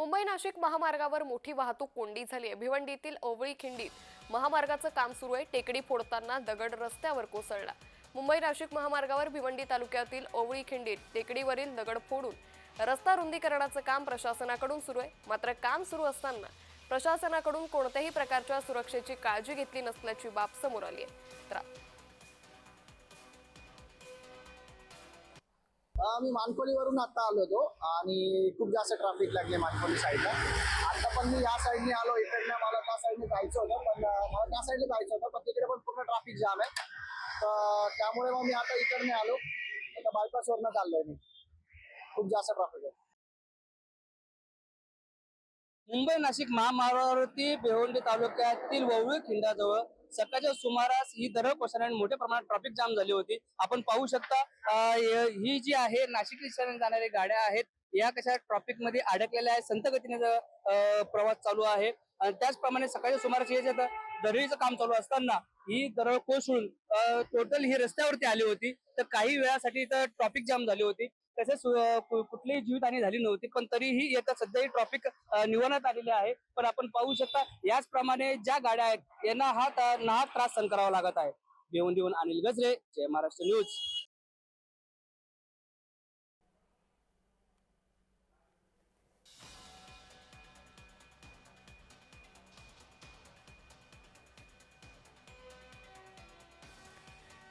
मुंबई नाशिक महामार्गावर मोठी वाहतूक कोंडी झाली आहे. भिवंडीतील ओवळी खिंडीत महामार्गाचं काम सुरू आहे. टेकडी फोडताना दगड रस्त्यावर कोसळला. मुंबई नाशिक महामार्गावर भिवंडी तालुक्यातील ओवळी खिंडीत टेकडीवरील दगड फोडून रस्ता रुंदीकरणाचं काम प्रशासनाकडून सुरू आहे. मात्र काम सुरू असताना प्रशासनाकडून कोणत्याही प्रकारच्या सुरक्षेची काळजी घेतली नसल्याची बाब समोर आली आहे. मी मानकोलीवरून आता आलो होतो आणि खूप जास्त ट्रॅफिक लागले मानकोली साईडला आता पण मी या साईडने आलो इकडनं मला त्या साईडने जायचं होतं पण मला त्या साईडने जायचं होतं पण तिकडे पण पूर्ण ट्रॅफिक जाम आहे. तर त्यामुळे मग मी आता इकडने आलो. आता बायपासवरनं चाललोय मी. खूप जास्त ट्रॅफिक आहे. मुंबई नाशिक महामार्गावरती भिवंडी तालुक्यातील ववळी खिंडाजवळ सकाळच्या सुमारास ही दरड कोसळल्याने मोठ्या प्रमाणात ट्रॅफिक जाम झाली होती. आपण पाहू शकता ही जी आहे नाशिक दिशेने जाणाऱ्या गाड्या आहेत या कशा ट्रॅफिकमध्ये अडकलेल्या आहेत संत गतीने प्रवास चालू आहे. आणि त्याचप्रमाणे सकाळच्या सुमारास हे जे दरडीचं काम चालू असताना ही दरड कोसळून टोटल ही रस्त्यावरती आली होती. तर काही वेळासाठी इथं ट्रॉफिक जाम झाली होती. तसेच कुठलीही जीवितहानी झाली नव्हती पण तरीही येत्या सध्याही ट्रॉफिक निवडण्यात आलेले आहे. पण आपण पाहू शकता याचप्रमाणे ज्या गाड्या आहेत यांना हा नाहक त्रास सहन करावा लागत आहे. भिवंडीहून अनिल गजरे जय महाराष्ट्र न्यूज.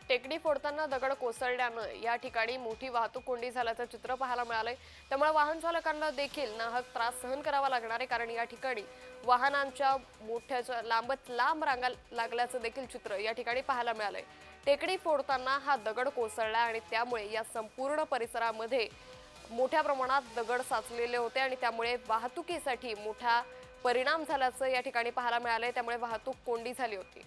टेकडी फोडताना दगड कोसळल्यानं या ठिकाणी मोठी वाहतूक कोंडी झाल्याचं चित्र पाहायला मिळालंय. त्यामुळे वाहन चालकांना देखील नाहक त्रास सहन करावा लागणार आहे कारण या ठिकाणी वाहनांच्या मोठ्या लांबत लांब रांगा लागल्याचं देखील चित्र या ठिकाणी पाहायला मिळालंय. टेकडी फोडताना हा दगड कोसळला आणि त्यामुळे या संपूर्ण परिसरामध्ये मोठ्या प्रमाणात दगड साचलेले होते आणि त्यामुळे वाहतुकीसाठी मोठा परिणाम झाल्याचं या ठिकाणी पाहायला मिळालंय. त्यामुळे वाहतूक कोंडी झाली होती.